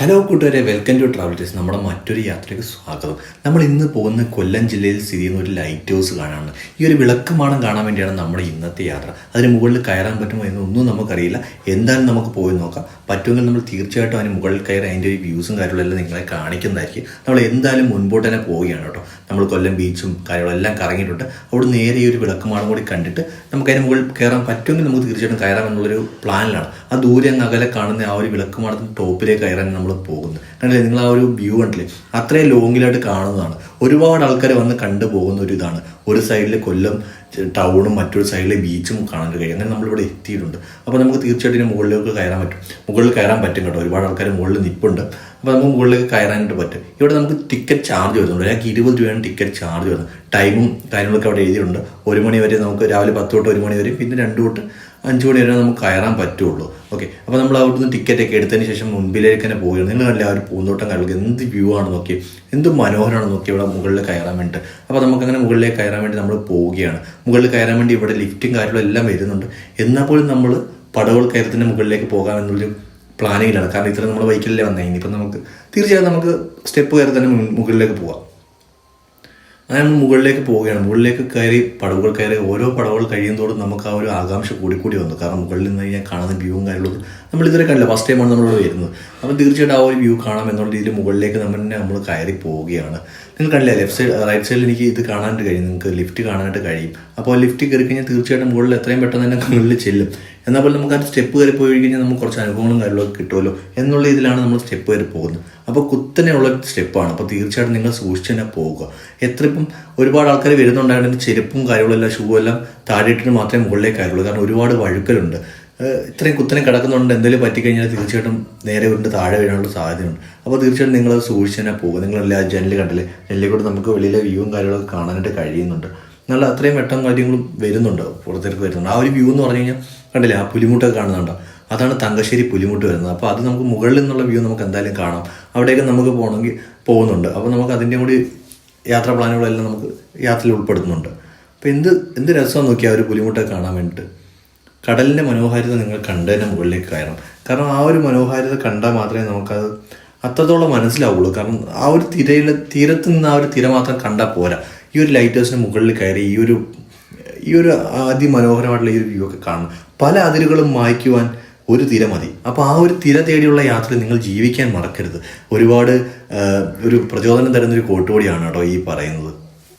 Hello കൂട്ടുകാരെ welcome to travel ടേസ് നമ്മുടെ മറ്റൊരു യാത്രയ്ക്ക് സ്വാഗതം. നമ്മൾ ഇന്ന് പോകുന്ന കൊല്ലം ജില്ലയിൽ സ്ഥിതി ചെയ്യുന്ന ഒരു ലൈറ്റ് ഹൗസ് കാണാനാണ് ഈ ഒരു വിളക്കുമാണം കാണാൻ വേണ്ടിയാണ് നമ്മുടെ ഇന്നത്തെ യാത്ര. അതിന് മുകളിൽ കയറാൻ പറ്റുമോ എന്നൊന്നും നമുക്കറിയില്ല. എന്തായാലും നമുക്ക് പോയി നോക്കാം. പറ്റുമെങ്കിൽ നമ്മൾ തീർച്ചയായിട്ടും അതിന് മുകളിൽ കയറി അതിന്റെ ഒരു വ്യൂസും കാര്യങ്ങളെല്ലാം നിങ്ങളെ കാണിക്കുന്നതായിരിക്കും. നമ്മൾ എന്തായാലും മുൻപോട്ട് തന്നെ പോവുകയാണ് കേട്ടോ. നമ്മൾ കൊല്ലം ബീച്ചും കാര്യങ്ങളെല്ലാം കറങ്ങിയിട്ടുണ്ട്. അവിടെ നേരെ ഈ ഒരു വിളക്കുമാണം കൂടി കണ്ടിട്ട് നമുക്ക് അതിന് മുകളിൽ കയറാൻ പറ്റുമെങ്കിൽ നമുക്ക് തീർച്ചയായിട്ടും കയറാം എന്നുള്ളൊരു പ്ലാനിലാണ് ആ ദൂരെ അകലെ കാണുന്ന ആ ഒരു വിളക്കുമാണത്തിന് ടോപ്പിലേക്ക് കയറാൻ നമ്മൾ പോകുന്നത്. കണ്ടില്ലേ നിങ്ങൾ ആ ഒരു വ്യൂ കണ്ടില്ലേ? അത്രയും ലോങ്ങിലായിട്ട് കാണുന്നതാണ്. ഒരുപാട് ആൾക്കാർ വന്ന് കണ്ടു പോകുന്ന ഒരു ഇതാണ്. ഒരു സൈഡിൽ കൊല്ലം ടൗണും മറ്റൊരു സൈഡിലെ ബീച്ചും കാണാൻ കഴിയും. അങ്ങനെ നമ്മളിവിടെ എത്തിയിട്ടുണ്ട്. അപ്പോൾ നമുക്ക് തീർച്ചയായിട്ടും മുകളിലേക്ക് കയറാൻ പറ്റും. മുകളിൽ കയറാൻ പറ്റും കേട്ടോ. ഒരുപാട് ആൾക്കാർ മുകളിൽ നിൽപ്പുണ്ട് അപ്പോൾ നമുക്ക് മുകളിലേക്ക് കയറാനായിട്ട് പറ്റും. ഇവിടെ നമുക്ക് ടിക്കറ്റ് ചാർജ് വരുന്നുണ്ട്. ഞങ്ങൾക്ക് ഇരുപത് രൂപയാണ് ടിക്കറ്റ് ചാർജ് വരുന്നത്. ടൈമും കാര്യങ്ങളൊക്കെ അവിടെ എഴുതിയിട്ടുണ്ട്. ഒരു മണി വരെ നമുക്ക് രാവിലെ പത്ത് തൊട്ട് ഒരു മണി വരെ പിന്നെ രണ്ട് തൊട്ട് അഞ്ച് മണി വരെ നമുക്ക് കയറാൻ പറ്റുള്ളൂ. ഓക്കെ അപ്പോൾ നമ്മൾ അവിടുന്ന് ടിക്കറ്റ് ഒക്കെ എടുത്തതിന് ശേഷം മുൻപിലേക്ക് തന്നെ പോയി നിങ്ങൾ എല്ലാവരും പൂന്തോട്ടം കാര്യങ്ങൾ എന്ത് വ്യൂ ആണ് നോക്കി എന്ത് മനോഹരമാണ് നോക്കി ഇവിടെ മുകളിൽ കയറാൻ വേണ്ടിയിട്ട്. അപ്പോൾ നമുക്ക് അങ്ങനെ മുകളിലേക്ക് കയറാൻ വേണ്ടി നമ്മൾ പോവുകയാണ്. മുകളിൽ കയറാൻ വേണ്ടി ഇവിടെ ലിഫ്റ്റും കാര്യങ്ങളും എല്ലാം വരുന്നുണ്ട്. എന്നാൽ പോലും നമ്മൾ പടവുകൾ കയറത്തിന്റെ മുകളിലേക്ക് പോകാം എന്നുള്ളൊരു പ്ലാനിങ്ങിലാണ്. കാരണം ഇത്ര നമ്മൾ ബൈക്കിലല്ലേ വന്നേ. ഇനിയിപ്പം നമുക്ക് തീർച്ചയായും നമുക്ക് സ്റ്റെപ്പ് കയറി തന്നെ മുകളിലേക്ക് പോവാം. അങ്ങനെ മുകളിലേക്ക് പോവുകയാണ്. മുകളിലേക്ക് കയറി പടവുകൾ കയറി ഓരോ പടവുകൾ കഴിയുന്നതോടും നമുക്ക് ആ ഒരു ആകാംക്ഷ കൂടി കൂടി വന്നു. കാരണം മുകളിൽ നിന്ന് കഴിഞ്ഞാൽ കാണുന്ന വ്യൂവും കാര്യങ്ങളും നമ്മൾ ഇതുവരെ കണ്ടില്ല. ഫസ്റ്റ് ടൈമാണ് നമ്മൾ വരുന്നത്. അപ്പം തീർച്ചയായിട്ടും ആ ഒരു വ്യൂ കാണാം എന്നുള്ള രീതിയിൽ മുകളിലേക്ക് നമ്മൾ തന്നെ നമ്മൾ കയറി പോവുകയാണ്. നിങ്ങൾ കണ്ടില്ല? ലെഫ്റ്റ് സൈഡ് റൈറ്റ് സൈഡിൽ എനിക്ക് ഇത് കാണാനായിട്ട് കഴിയും. നിങ്ങൾക്ക് ലിഫ്റ്റ് കാണാനായിട്ട് കഴിയും. അപ്പോൾ ലിഫ്റ്റ് കയറി കഴിഞ്ഞാൽ തീർച്ചയായിട്ടും മുകളിൽ എത്രയും പെട്ടെന്ന് തന്നെ മുകളിൽ ചെല്ലും. എന്നാൽ പോലും നമുക്ക് ആ സ്റ്റെപ്പ് കയറി പോയി കഴിഞ്ഞാൽ നമുക്ക് കുറച്ച് അനുഭവങ്ങളും കാര്യങ്ങളൊക്കെ കിട്ടുമല്ലോ എന്നുള്ള ഇതിലാണ് നമ്മൾ സ്റ്റെപ്പ് കയറി പോകുന്നത്. അപ്പോൾ കുത്തനെയുള്ള സ്റ്റെപ്പാണ് അപ്പോൾ തീർച്ചയായിട്ടും നിങ്ങൾ സൂക്ഷിച്ച് തന്നെ പോകുക. എത്ര ഇപ്പം ഒരുപാട് ആൾക്കാർ വരുന്നുണ്ടായിരുന്നെങ്കിൽ ചെരുപ്പും കാര്യങ്ങളെല്ലാം ഷൂ എല്ലാം താഴെയിട്ടിട്ട് മാത്രമേ മുകളിലേക്ക് കാര്യമുള്ളൂ കാരണം ഒരുപാട് വഴുക്കലുണ്ട്. ഇത്രയും കുത്തനെ കിടക്കുന്നുണ്ട്. എന്തെങ്കിലും പറ്റിക്കഴിഞ്ഞാൽ തീർച്ചയായിട്ടും നേരെ വീണ്ട് താഴെ വീഴാനുള്ള സാധ്യതയുണ്ട്. അപ്പോൾ തീർച്ചയായിട്ടും നിങ്ങൾ സൂക്ഷിച്ച് തന്നെ പോകുക. നിങ്ങളെല്ലാം ജനൽ കണ്ടില്ലേ? ജനലിൽ കൂടെ നമുക്ക് വെളിയിലെ വ്യൂവും കാര്യങ്ങളൊക്കെ കാണാനായിട്ട് കഴിയുന്നുണ്ട്. നല്ല അത്രയും വെട്ടം കാര്യങ്ങളും വരുന്നുണ്ട് പുറത്തേക്ക് വരുന്നുണ്ട്. ആ ഒരു വ്യൂ എന്ന് പറഞ്ഞു കഴിഞ്ഞാൽ കണ്ടില്ലേ ആ പുലിമുട്ടൊക്കെ കാണുന്നുണ്ട്? അതാണ് തങ്കശ്ശേരി പുലിമുട്ട് വരുന്നത്. അപ്പോൾ അത് നമുക്ക് മുകളിൽ നിന്നുള്ള വ്യൂ നമുക്ക് എന്തായാലും കാണാം. അവിടേക്ക് നമുക്ക് പോകണമെങ്കിൽ പോകുന്നുണ്ട്. അപ്പോൾ നമുക്ക് അതിന്റെ കൂടി യാത്രാ പ്ലാനുകളെല്ലാം നമുക്ക് യാത്രയിൽ ഉൾപ്പെടുത്തുന്നുണ്ട്. അപ്പോൾ എന്ത് എന്ത് രസമാണ് നോക്കിയാൽ ഒരു പുലിമുട്ടൊക്കെ കാണാൻ വേണ്ടിയിട്ട്. കടലിന്റെ മനോഹാരിത നിങ്ങൾ കണ്ടതിന് മുകളിലേക്ക് കയറണം. കാരണം ആ ഒരു മനോഹാരിത കണ്ടാൽ മാത്രമേ നമുക്കത് അത്രത്തോളം മനസ്സിലാവുള്ളൂ. കാരണം ആ ഒരു തിരയിൽ തീരത്ത് നിന്ന് ആ ഒരു തിര മാത്രം കണ്ടാൽ പോരാ. ഈ ഒരു ലൈറ്റ് ഹൗസിന് മുകളിൽ കയറി ഈ ഒരു ഈ ഒരു അതിമനോഹരമായിട്ടുള്ള ഈ ഒരു വ്യൂ ഒക്കെ കാണണം. പല അതിരുകളും മായ്ക്കുവാൻ ഒരു തിര മതി. അപ്പോൾ ആ ഒരു തിര തേടിയുള്ള യാത്ര നിങ്ങൾ ജീവിക്കാൻ മറക്കരുത്. ഒരുപാട് ഒരു പ്രചോദനം തരുന്ന ഒരു കോട്ടുകൂടിയാണ് കേട്ടോ ഈ പറയുന്നത്.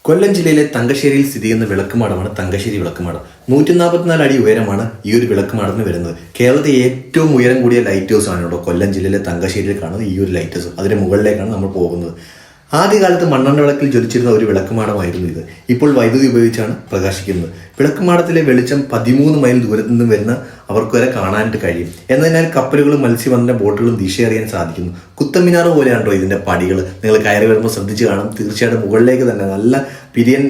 കൊല്ലം ജില്ലയിലെ തങ്കശ്ശേരിയിൽ സ്ഥിതി ചെയ്യുന്ന വിളക്കുമാടമാണ് തങ്കശ്ശേരി വിളക്കുമാടം. നൂറ്റി നാൽപ്പത്തിനാല് അടി ഉയരമാണ് ഈ ഒരു വിളക്കുമാടത്തിന് വരുന്നത്. കേരളത്തിലെ ഏറ്റവും ഉയരം കൂടിയ ലൈറ്റ് ഹൗസ് ആണ് കേട്ടോ കൊല്ലം ജില്ലയിലെ തങ്കശ്ശേരിയിൽ കാണുന്നത് ഈ ഒരു ലൈറ്റ് ഹൗസ് അതിന് മുകളിലേക്കാണ് നമ്മൾ പോകുന്നത്. ആദ്യകാലത്ത് മണ്ണെണ്ണ വിളക്കിൽ ജ്വലിച്ചിരുന്ന ഒരു വിളക്കുമാടമായിരുന്നു ഇത്. ഇപ്പോൾ വൈദ്യുതി ഉപയോഗിച്ചാണ് പ്രകാശിക്കുന്നത്. വിളക്കുമാടത്തിലെ വെളിച്ചം പതിമൂന്ന് മൈൽ ദൂരത്തു നിന്നും വരുന്ന അവർക്ക് വരെ കാണാനായിട്ട് കഴിയും. എന്നതിനാൽ കപ്പലുകളും മത്സ്യബന്ധന ബോട്ടുകളും ദിശയറിയാൻ സാധിക്കുന്നു. കുത്തമിനാർ പോലെയാണോ ഇതിന്റെ പടികൾ നിങ്ങൾ കയറി വരുമ്പോൾ ശ്രദ്ധിച്ച് കാണും. തീർച്ചയായിട്ടും മുകളിലേക്ക് തന്നെ നല്ല പിരിയൻ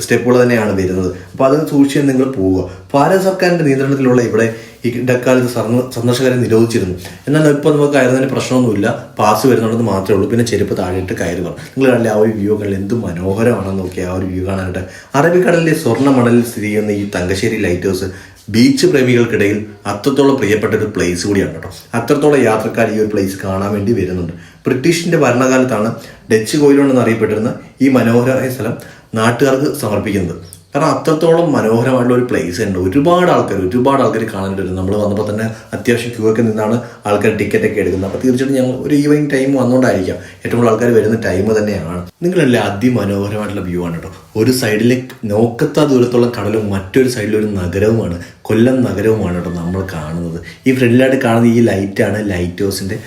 സ്റ്റെപ്പുകൾ തന്നെയാണ് വരുന്നത്. അപ്പോൾ അത് സൂക്ഷിച്ച് നിങ്ങൾ പോവുക. ഭാരത സർക്കാരിന്റെ നിയന്ത്രണത്തിലുള്ള ഇവിടെ ഈ ഇടക്കാലത്ത് സന്ദർശകരെ നിരോധിച്ചിരുന്നു. എന്നാൽ ഇപ്പോൾ നമുക്ക് കയറുന്നതിന് പ്രശ്നമൊന്നുമില്ല. പാസ് വരുന്നുണ്ടെന്ന് മാത്രമേ ഉള്ളൂ. പിന്നെ ചെരുപ്പ് താഴെയിട്ട് കയറുക. നിങ്ങൾ കണ്ടില്ല ആ ഒരു വ്യൂ കണ്ടില്ല? എന്ത് മനോഹരമാണെന്ന് നോക്കി ആ ഒരു വ്യൂ കാണാനായിട്ട്. അറബിക്കടലിലെ സ്വർണ മണലിൽ സ്ഥിതി ചെയ്യുന്ന ഈ തങ്കശ്ശേരി ലൈറ്റ് ബീച്ച് പ്രേമികൾക്കിടയിൽ അത്രത്തോളം പ്രിയപ്പെട്ട ഒരു പ്ലേസ് കൂടിയാണ് കേട്ടോ. അത്രത്തോളം യാത്രക്കാർ ഈ ഒരു പ്ലേസ് കാണാൻ വേണ്ടി വരുന്നുണ്ട്. ബ്രിട്ടീഷിന്റെ ഭരണകാലത്താണ് ഡച്ച് കോയിലോൺ എന്നറിയപ്പെട്ടിരുന്ന ഈ മനോഹരമായ സ്ഥലം നാട്ടുകാർക്ക് സമർപ്പിക്കുന്നത്. കാരണം അത്രത്തോളം മനോഹരമായിട്ടുള്ള ഒരു പ്ലേസ് ഉണ്ട്. ഒരുപാട് ആൾക്കാർ ഒരുപാട് ആൾക്കാർ കാണാനായിട്ട് വരും. നമ്മൾ വന്നപ്പോൾ തന്നെ അത്യാവശ്യം ക്യൂ ഒക്കെ നിന്നാണ് ആൾക്കാർ ടിക്കറ്റ് ഒക്കെ എടുക്കുന്നത്. അപ്പോൾ തീർച്ചയായിട്ടും ഞങ്ങൾ ഒരു ഈവനിങ് ടൈം വന്നുകൊണ്ടായിരിക്കാം. ഏറ്റവും കൂടുതൽ ആൾക്കാർ വരുന്ന ടൈം തന്നെയാണ്. നിങ്ങളല്ലേ അതിമനോഹരമായിട്ടുള്ള വ്യൂ ആണ് കേട്ടോ. ഒരു സൈഡിലെ നോക്കത്ത ദൂരത്തോളം കടലും മറ്റൊരു സൈഡിലൊരു നഗരവുമാണ്. കൊല്ലം നഗരവുമാണ് കേട്ടോ നമ്മൾ കാണുന്നത്. ഈ ഫ്രണ്ടിലായിട്ട് കാണുന്ന ഈ ലൈറ്റാണ് ലൈറ്റ് ഹൗസിന്റെ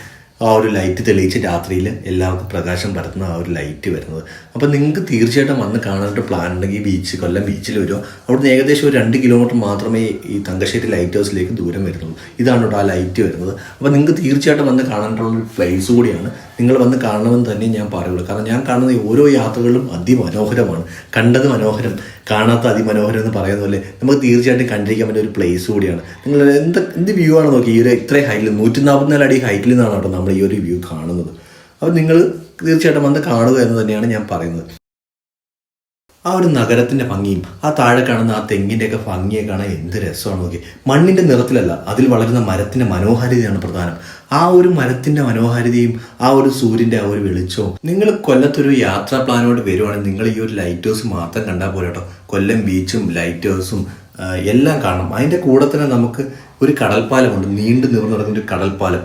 ആ ഒരു ലൈറ്റ് തെളിയിച്ച് രാത്രിയിൽ എല്ലാവർക്കും പ്രകാശം പരത്തുന്ന ആ ഒരു ലൈറ്റ് വരുന്നത്. അപ്പോൾ നിങ്ങൾക്ക് തീർച്ചയായിട്ടും വന്ന് കാണാനായിട്ട് പ്ലാൻ ഉണ്ടെങ്കിൽ ബീച്ച് കൊല്ലം ബീച്ചിൽ വരുമോ അവിടുന്ന് ഏകദേശം ഒരു രണ്ട് കിലോമീറ്റർ മാത്രമേ ഈ തങ്കശ്ശേരി ലൈറ്റ് ഹൗസിലേക്ക് ദൂരം വരുന്നുള്ളൂ. ഇതാണ് കേട്ടോ ആ ലൈറ്റ് വരുന്നത്. അപ്പോൾ നിങ്ങൾക്ക് തീർച്ചയായിട്ടും വന്ന് കാണാനായിട്ടുള്ള ഒരു പ്ലേസ് കൂടിയാണ് നിങ്ങൾ വന്ന് കാണണമെന്ന് തന്നെ ഞാൻ പറയുള്ളൂ. കാരണം ഞാൻ കാണുന്ന ഓരോ യാത്രകളും അതിമനോഹരമാണ്. കണ്ടത് മനോഹരം കാണാത്ത അതിമനോഹരം എന്ന് പറയുന്ന പോലെ നമുക്ക് തീർച്ചയായിട്ടും കണ്ടിരിക്കാൻ പറ്റിയ ഒരു പ്ലേസ് കൂടിയാണ്. നിങ്ങൾ എന്ത് എന്ത് വ്യൂ ആണ് നോക്കി? ഈ ഒരു ഇത്രയും ഹൈറ്റിൽ നൂറ്റി നാൽപ്പത്തിനാല് അടി ഹൈറ്റിൽ നിന്നാണ് കേട്ടോ നമ്മൾ ഈ ഒരു വ്യൂ കാണുന്നത്. അപ്പോൾ നിങ്ങൾ തീർച്ചയായിട്ടും വന്ന് കാണുക എന്ന് തന്നെയാണ് ഞാൻ പറയുന്നത്. ആ ഒരു നഗരത്തിന്റെ ഭംഗിയും ആ താഴെ കാണുന്ന ആ തെങ്ങിന്റെയൊക്കെ ഭംഗിയെ കാണാൻ എന്ത് രസമാണ് നോക്കി. മണ്ണിന്റെ നിറത്തിലല്ല അതിൽ വളരുന്ന മരത്തിന്റെ മനോഹാരിതയാണ് പ്രധാനം. ആ ഒരു മരത്തിന്റെ മനോഹാരിതയും ആ ഒരു സൂര്യന്റെ ആ ഒരു വെളിച്ചവും നിങ്ങൾ കൊല്ലത്തൊരു യാത്രാ പ്ലാനോട് വരുവാണെങ്കിൽ നിങ്ങൾ ഈ ഒരു ലൈറ്റ് ഹൗസ് മാത്രം കണ്ടാൽ പോലെ കേട്ടോ കൊല്ലം ബീച്ചും ലൈറ്റ് ഹൗസും എല്ലാം കാണണം. അതിന്റെ കൂടെ തന്നെ നമുക്ക് ഒരു കടൽപ്പാലമുണ്ട് നീണ്ടു നിവർന്നു നടക്കുന്ന ഒരു കടൽപ്പാലം.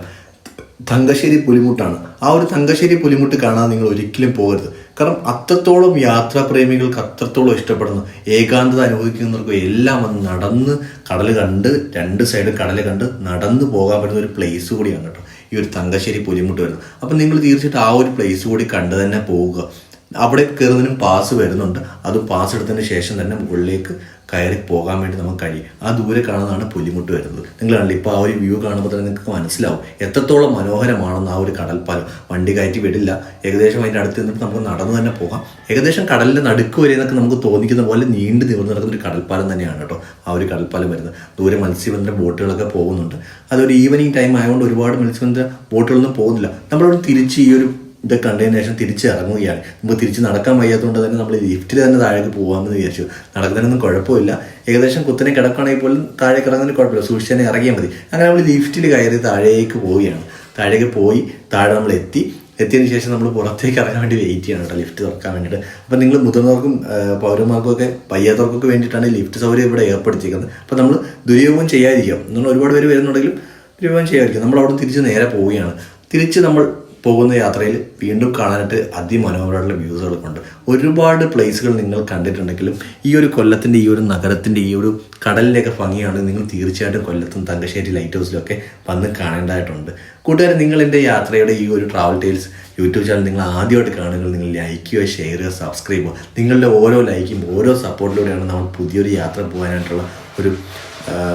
തങ്കശ്ശേരി പുലിമുട്ടാണ്. ആ ഒരു തങ്കശ്ശേരി പുലിമുട്ട് കാണാൻ നിങ്ങൾ ഒരിക്കലും പോകരുത്. കാരണം അത്രത്തോളം യാത്രാപ്രേമികൾക്ക് അത്രത്തോളം ഇഷ്ടപ്പെടുന്നു ഏകാന്തത അനുഭവിക്കുന്നവർക്ക് എല്ലാം വന്ന് നടന്ന് കടൽ കണ്ട് രണ്ട് സൈഡ് കടൽ കണ്ട് നടന്ന് പോകാൻ പറ്റുന്ന ഒരു പ്ലേസ് കൂടിയാണ് കേട്ടോ ഈ ഒരു തങ്കശ്ശേരി പുലിമുട്ട് വരുന്നത്. അപ്പം നിങ്ങൾ തീർച്ചയായിട്ടും ആ ഒരു പ്ലേസ് കൂടി കണ്ട് തന്നെ പോവുക. അവിടെ കയറുന്നതിനും പാസ് വരുന്നുണ്ട്. അത് പാസ് എടുത്തതിന് ശേഷം തന്നെ മുകളിലേക്ക് കയറി പോകാൻ വേണ്ടി നമുക്ക് കഴിയും. ആ ദൂരെ കാണുന്നതാണ് പുലിമുട്ട് വരുന്നത്. നിങ്ങൾ കണ്ടില്ല ഇപ്പോൾ ആ ഒരു വ്യൂ കാണുമ്പോൾ തന്നെ നിങ്ങൾക്ക് മനസ്സിലാവും. എത്രത്തോളം മനോഹരമാണെന്ന് ആ ഒരു കടൽപ്പാലം. വണ്ടി കയറ്റി വിടില്ല. ഏകദേശം അതിന്റെ അടുത്ത് നിന്നിട്ട് നമുക്ക് നടന്നു തന്നെ പോകാം. ഏകദേശം കടലിന്റെ നടുക്ക് വരെ എന്നൊക്കെ നമുക്ക് തോന്നിക്കുന്ന പോലെ നീണ്ടു നിവർന്ന് നടക്കുന്ന ഒരു കടൽപ്പാലം തന്നെയാണ് കേട്ടോ ആ ഒരു കടൽപ്പാലം വരുന്നത്. ദൂരെ മത്സ്യബന്ധന ബോട്ടുകളൊക്കെ പോകുന്നുണ്ട്. അതൊരു ഈവനിങ് ടൈം ആയതുകൊണ്ട് ഒരുപാട് മത്സ്യബന്ധന ബോട്ടുകളൊന്നും പോകുന്നില്ല. നമ്മളവിടെ തിരിച്ച് ഈ ഒരു ഇത് കണ്ടതിന് ശേഷം തിരിച്ച് ഇറങ്ങുകയാണ്. നമുക്ക് തിരിച്ച് നടക്കാൻ വയ്യാത്തതുകൊണ്ട് തന്നെ നമ്മൾ ലിഫ്റ്റിൽ തന്നെ താഴേക്ക് പോകാമെന്ന് വിചാരിച്ചു. നടക്കുന്നതിനൊന്നും കുഴപ്പമില്ല. ഏകദേശം കുത്തനെ കിടക്കുകയാണെങ്കിൽ പോലും താഴേക്ക് ഇറങ്ങുന്നതിന് കുഴപ്പമില്ല. സൂക്ഷിച്ച് തന്നെ ഇറങ്ങിയാൽ മതി. അങ്ങനെ നമ്മൾ ലിഫ്റ്റിൽ കയറി താഴേക്ക് പോവുകയാണ്. താഴേക്ക് പോയി താഴെ നമ്മൾ എത്തി. എത്തിയതിന് ശേഷം നമ്മൾ പുറത്തേക്ക് ഇറങ്ങാൻ വേണ്ടി വെയിറ്റ് ചെയ്യണം കേട്ടോ ലിഫ്റ്റ് തുറക്കാൻ വേണ്ടിയിട്ട്. അപ്പം നിങ്ങൾ മുതിർന്നവർക്കും പൗരന്മാർക്കും വയ്യാത്തവർക്കൊക്കെ വേണ്ടിയിട്ടാണ് ലിഫ്റ്റ് സൗകര്യം ഇവിടെ ഏർപ്പെടുത്തിയിരിക്കുന്നത്. അപ്പം നമ്മൾ ദുരുപയോഗം ചെയ്യാതിരിക്കും. നമ്മൾ ഒരുപാട് പേര് വരുന്നുണ്ടെങ്കിലും ദുരുപയോഗം ചെയ്യാതിരിക്കും. നമ്മൾ അവിടെ തിരിച്ച് നേരെ പോവുകയാണ്. തിരിച്ച് നമ്മൾ പോകുന്ന യാത്രയിൽ വീണ്ടും കാണാനായിട്ട് അതിമനോഹരമായിട്ടുള്ള വ്യൂസുകളൊക്കെ ഒരുപാട് പ്ലേസുകൾ നിങ്ങൾ കണ്ടിട്ടുണ്ടെങ്കിലും ഈ ഒരു കൊല്ലത്തിന്റെ ഈ ഒരു നഗരത്തിന്റെ ഈ ഒരു കടലിന്റെയൊക്കെ ഭംഗിയാണ് നിങ്ങൾ തീർച്ചയായിട്ടും കൊല്ലത്തും തങ്കശ്ശേരി ലൈറ്റ് ഹൗസിലൊക്കെ വന്ന് കാണേണ്ടതായിട്ടുണ്ട്. കൂട്ടുകാരെ നിങ്ങൾ എന്റെ യാത്രയുടെ ഈ ഒരു ട്രാവൽ ടൈൽസ് യൂട്യൂബ് ചാനൽ നിങ്ങൾ ആദ്യമായിട്ട് കാണുക നിങ്ങൾ ലൈക്ക് ചെയ്യുക ഷെയർ ചെയ്യുക സബ്സ്ക്രൈബ് ചെയ്യുക നിങ്ങളുടെ ഓരോ ലൈക്കും ഓരോ സപ്പോർട്ടിലൂടെയാണ് നമ്മൾ പുതിയൊരു യാത്ര പോകാനായിട്ടുള്ള ഒരു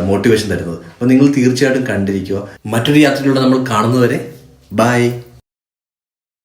മോട്ടിവേഷൻ തരുന്നത്. അപ്പോൾ നിങ്ങൾ തീർച്ചയായിട്ടും കണ്ടിരിക്കുക. മറ്റൊരു യാത്രയിലൂടെ നമ്മൾ കാണുന്നവരെ ബൈ